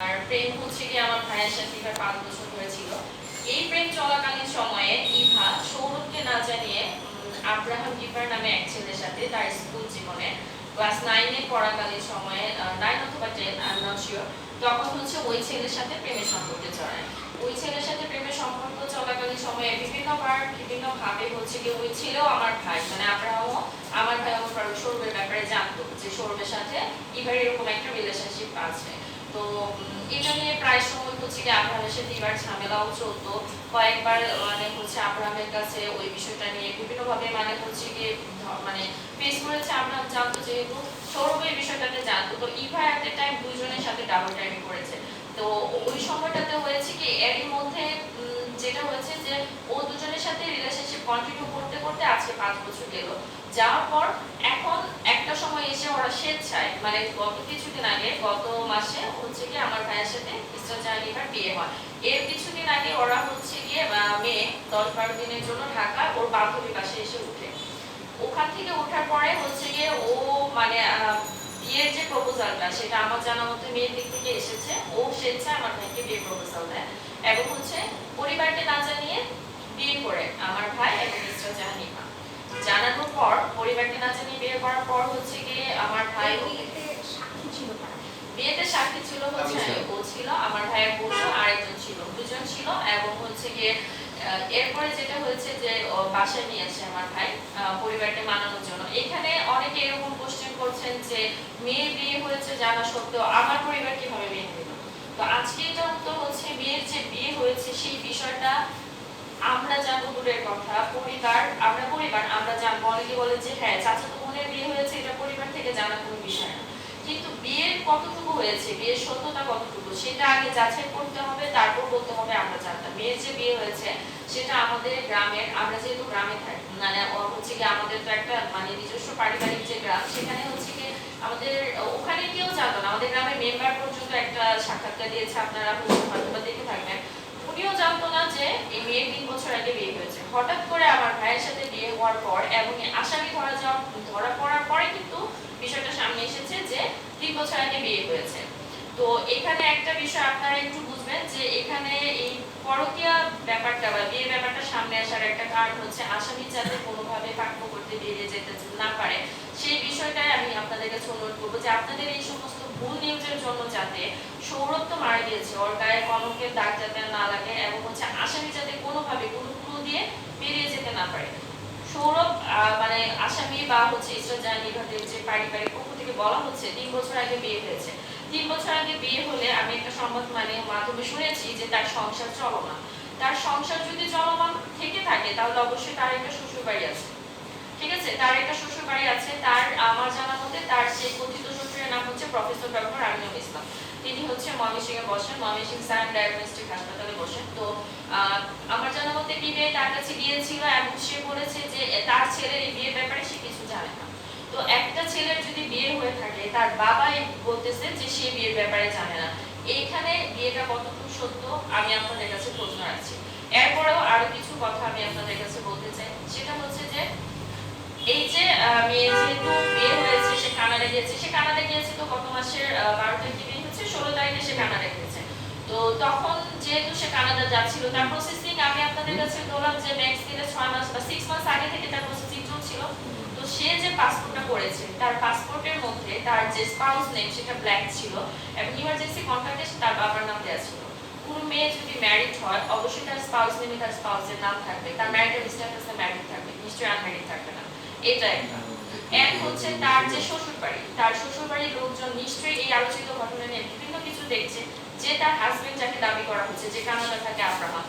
আর প্রেম হচ্ছে কি আমার ভাইয়ের সাথে এবার পাঁচ হয়েছিল। এই প্রেম চলাকালীন সময়ে ইভা সৌরভকে না জানিয়ে আব্রাহাম গিফার নামে এক ছেলের সাথে তার স্কুল জীবনে ক্লাস নাইনে পড়াকালীন সময়ে নাইন অথবা টেন আই নট শিওর তখন হচ্ছে ওই ছেলের সাথে প্রেমের সম্পর্কে জড়ায় ওই ছেলের সাথে প্রেমের সম্পর্ক চলাকালীন সময়ে বিভিন্নবার বিভিন্নভাবে হচ্ছে কি ওই ছেলেও আমার ভাই মানে আব্রাহামও আমার ভাই আমার সৌরভের ব্যাপারে জানতো যে সৌরভের সাথে ইভার এরকম একটা রিলেশনশিপ আছে। তো এটা নিয়ে প্রায় সময় হচ্ছে কি আব্রাহামের সাথে এবার ঝামেলাও চলতো। কয়েকবার মানে হচ্ছে আব্রাহামের কাছে ওই বিষয়টা নিয়ে বিভিন্নভাবে মানে হচ্ছে কি মানে ফেস করেছে আব্রাহাম জানতো যেহেতু সৌরভ এই বিষয়টাতে জানতো। তো ইভা এট এ টাইম দুইজনের সাথে ডাবল টাইমিং করেছে। তো ওই সময়টাতে হয়েছে কি, এরই মধ্যে যেটা হয়েছে যে, ও দুজনের সাথে রিলেশনশিপ কন্টিনিউ করতে করতে আজকে পাঁচ বছর গেল। যাওয়ার পর এখন একটা সময় এসে ওরা স্বেচ্ছায় মানে গত কিছুদিন আগে, গত মাসে হচ্ছে কি আমার ভাইয়ের সাথে মিস্টার জাহাঙ্গীর বিয়ে হয়। এর কিছুদিন আগে ওরা হচ্ছে গিয়ে মেয়ে দশ বারো দিনের জন্য ঢাকা ওর বান্ধবী পাশে এসে উঠে। ওখান থেকে ওঠার পরে হচ্ছে গিয়ে ও মানে বিয়ের যে প্রপোজালটা সেটা আমার জানা মতে মেয়ের দিক থেকে এসেছে। ও স্বেচ্ছায় আমার ভাইকে বিয়ে প্রপোজাল দেয়। এবং হচ্ছে পরিবারকে না জানিয়ে বিয়ে করে আমার ভাই এবং পর পরিবারকে না জানিয়ে বিয়ে করার পর হচ্ছে গিয়ে আমার ভাই বিয়েতে সাক্ষী ছিল কারা? বিয়েতে সাক্ষী ছিল হচ্ছে ও ছিল আমার ভাইয়ের বন্ধু আরেকজন ছিল দুজন ছিল এবং হচ্ছে গিয়ে এরপরে যেটা হয়েছে যে বাসায় নিয়ে আসে আমার ভাই পরিবারকে মানানোর জন্য। এখানে অনেকে এরকম কোশ্চেন করছেন যে মেয়ের বিয়ে হয়েছে জানা সত্ত্বেও আমার পরিবার কীভাবে মেনে নিল তো আজকে এটা তো হচ্ছে মেয়ের যে বিয়ে হয়েছে সেই বিষয়টা আমরা জানব দূরের কথা আমরা পরিবার, আমরা জানব। অনেকে বলে যে হ্যাঁ চাচাতো বোনের বিয়ে হয়েছে, এটা পরিবার থেকে জানা কোনো বিষয় না। কিন্তু বিয়ের কতটুকু হয়েছে, বিয়ের সত্যতা কতটুকু, সেটা আগে যাচাই করতে হবে, তারপর বলতে হবে আমরা জানতাম। মেয়ের যে বিয়ে হয়েছে, সেটা আমাদের গ্রামের, আমরা যেহেতু গ্রামে থাকি মানে হচ্ছে কি আমাদের তো একটা মানে নিজস্ব পারিবারিক যে গ্রাম, সেখানে হচ্ছে কি আমাদের, ওখানে কেউ জানতো না। আমাদের গ্রামের মেম্বার পর্যন্ত একটা সাক্ষাৎকার দিয়েছে, আপনারা হয়তো দেখে থাকবেন। উনিও জানতো না যে, এই মেয়ের তিন বছর আগে বিয়ে হয়েছে হঠাৎ করে আমার ভাইয়ের সাথে বিয়ে হওয়ার পর এবং আসামি ধরা যাওয়া ধরা পড়ার পরে কিন্তু বিষয়টা সামনে এসেছে যে তিন বছর আগে বিয়ে হয়েছে। তো এখানে একটা বিষয় আপনারা একটু বুঝবেন যে এখানে এই পরকীয়া ব্যাপারটা বা বিয়ে ব্যাপারটা সামনে আসার একটা কারণ হচ্ছে আসামি যাতে কোনোভাবে পাক্য করতে বেরিয়ে যেতে না পারে। সেই বিষয়টাই আমি আপনাদের কাছে অনুরোধ করব যে আপনাদের এই সমস্ত ভুল নিউজের জন্য যাতে সৌরভ তো মারা গিয়েছে, ওর গায়ে কনকের দাগ যাতে না লাগে এবং হচ্ছে আসামি যাতে কোনোভাবে কোনো দিয়ে বেরিয়ে যেতে না পারে। সৌরভ মানে আসামি বা হচ্ছে ইসরাত জাহান নিভাদের যে পারিবারিক পক্ষ থেকে বলা হচ্ছে, তিন বছর আগে বিয়ে হয়েছে। তিন বছর আগে বিয়ে হলে আমি একটা সংবাদ মানে মাধ্যমে শুনেছি যে তার সংসার চলমান। তার সংসার যদি চলমান থেকে থাকে, তাহলে অবশ্যই তার একটা শ্বশুর বাড়ি আছে। ঠিক আছে? তার একটা শ্বশুর বাড়ি আছে। তার আমার জানা মতে তার সেই কথিত শ্বশুরের নাম হচ্ছে প্রফেসর ডক্টর আমিনুল ইসলাম। তিনি হচ্ছে ময়মনসিংহে বসেন। ময়মনসিংহ সায়েন্স ডায়াগনস্টিক হাসপাতালে বসেন। বিবে তার কাছে গিয়েছিল এবং সে বলেছে যে তার ছেলের এই বিয়ের ব্যাপারে সে কিছু জানে না। তো একটা ছেলের যদি বিয়ে হয়ে থাকে, তার বাবাই বলতেছে যে সে বিয়ের ব্যাপারে জানে না। এইখানে বিয়েটা কতটুকু সত্য আমি আপনাদের কাছে প্রশ্ন রাখছি। এরপরেও আরও কিছু কথা আমি আপনাদের কাছে বলতে চাই। সেটা হচ্ছে যে, এই যে মেয়ে যেহেতু বিয়ে হয়েছে, সে কানাডা গিয়েছে, সে কানাডা গিয়েছে তো গত মাসের বারো তারিখে হচ্ছে? ষোলো তারিখে সে কানাডা গিয়েছে। তো তখন যেহেতু সে কানাডা যাচ্ছিল তার প্রসেসিং আমি আপনাদের কাছে বললাম যে নেক্সট দিনে ছয় মাস বা সিক্স মাস আগে থেকে তার প্রসেসিং চলছিল। তো সে যে পাসপোর্টটা করেছে তার পাসপোর্টের মধ্যে তার যে স্পাউস নেম সেটা ব্ল্যাক ছিল এবং ইমার্জেন্সি কন্ট্যাক্টে তার বাবার নাম দেওয়া ছিল। কোনো মেয়ে যদি ম্যারিড হয় অবশ্যই তার স্পাউস নেমে তার স্পাউসের নাম থাকবে। তার ম্যারিটাল স্ট্যাটাসে ম্যারিড থাকবে নিশ্চয়ই আনম্যারিড থাকবে না। এটা একটা এক হচ্ছে তার যে শ্বশুর বাড়ি তার শ্বশুর বাড়ির লোকজন নিশ্চয়ই এই আলোচিত ঘটনা নিয়ে বিভিন্ন কিছু দেখছে। যে তার হাজবেন্ড যাকে দাবি করা হচ্ছে, যে কানাডা থাকে আব্রাহাম।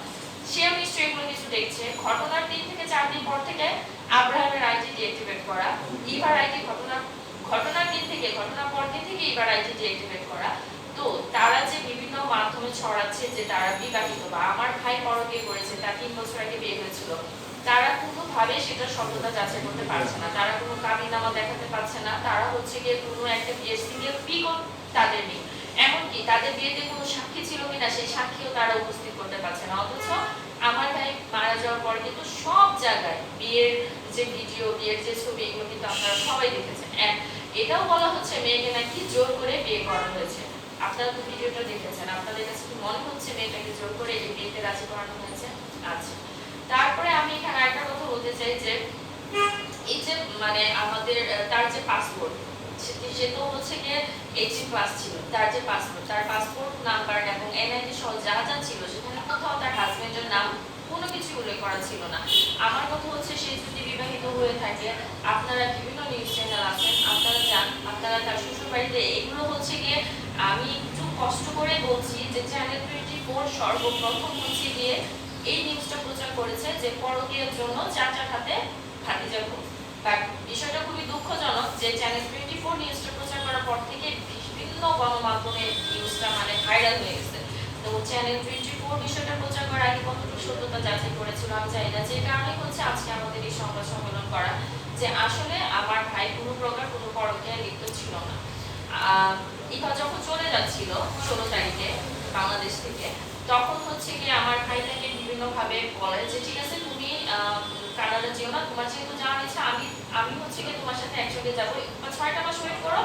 সেও নিশ্চয়ই এগুলো কিছু দেখছে। ঘটনার দিন থেকে চার দিন পর থেকে আব্রাহামের আইটি ডিঅ্যাক্টিভেট করা। ইভার আইটি ঘটনা, ঘটনার দিন থেকে, ঘটনার পর দিন থেকে ইভার আইটি ডিঅ্যাক্টিভেট করা। তো তারা যে বিভিন্ন মাধ্যমে ছড়াচ্ছে যে তারা বিবাহিত বা আমার ভাই পরকে করেছে, তার তিন বছর আগে বিয়ে হয়েছিল, তারা কোনোভাবে সেটা সত্যতা যাচাই করতে পারছে না। তারা কোনো কাবিনামা দেখাতে পারছে না। তারা হচ্ছে গিয়ে কোনো একটা পিকও তাদের নেই এমনকি তাদের বিয়েতে কোনো সাক্ষী ছিল কিনা সেই সাক্ষীও তারা উপস্থিত করতে পারছে না। অথচ আমার ভাই মারা যাওয়ার পরে কিন্তু সব জায়গায় বিয়ের যে ভিডিও, বিয়ের যে ছবি, এগুলো কিন্তু আপনারা সবাই দেখেছেন। এটাও বলা হচ্ছে মেয়েকে নাকি জোর করে বিয়ে করা হয়েছে। আপনারা তো ভিডিওটা দেখেছেন। আপনাদের কাছে কি মনে হচ্ছে মেয়েটাকে জোর করে এই বিয়েতে রাজি করানো হয়েছে? আচ্ছা। তারপরে আমি এখানে আরেকটা কথা বলতে চাই যে, এই যে মানে আমাদের তার যে পাসপোর্ট সে তো হচ্ছে গিয়ে এইচএস ক্লাস ছিল, তার যে পাসপোর্ট তার পাসপোর্ট নাম্বার এবং এনআইডি সহ যা যা ছিল, সেখানে কোথাও তার হাজবেন্ডের নাম কোনো কিছু উল্লেখ করা ছিল না। আমার কথা হচ্ছে সে যদি বিবাহিত হয়ে থাকে, আপনারা বিভিন্ন নিউজ চ্যানেল আছেন, আপনারা যান, আপনারা তার শ্বশুর বাড়িতে এগুলো হচ্ছে গিয়ে আমি একটু কষ্ট করে বলছি যে চ্যানেল টোয়েন্টি ফোর সর্বপ্রথম হচ্ছে গিয়ে এই নিউজটা প্রচার করেছে যে পরকীয়ার জন্য চাচার হাতে ভাতিজা খুন। বাট বিষয়টা খুবই দুঃখজনক যে চ্যানেল টোয়েন্টি ফোর নিউজটা প্রচার করার পর থেকে বিভিন্ন গণমাধ্যমে নিউজটা মানে ভাইরাল হয়ে গেছে। তো চ্যানেল টোয়েন্টি ফোর বিষয়টা প্রচার করার আগে কতটুকু সত্যতা যাচাই করেছিল আমি জানি না। যে কারণে হচ্ছে আজকে আমাদের এই সংবাদ সম্মেলন করা যে আসলে আমার ভাই কোনো প্রকার কোনো পরকীয়ায় লিপ্ত ছিল না। ইভা যখন চলে যাচ্ছিল ষোলো তারিখে বাংলাদেশ থেকে, তখন হচ্ছে কি আমার ভাই তাকে বিভিন্নভাবে বলে যে, ঠিক আছে, তুমি কানাডা যেও না, তোমার যেহেতু ইচ্ছা আমি আমি হচ্ছে কি তোমার সাথে একসঙ্গে যাব। ছয়টা মাস ওয়েট করো।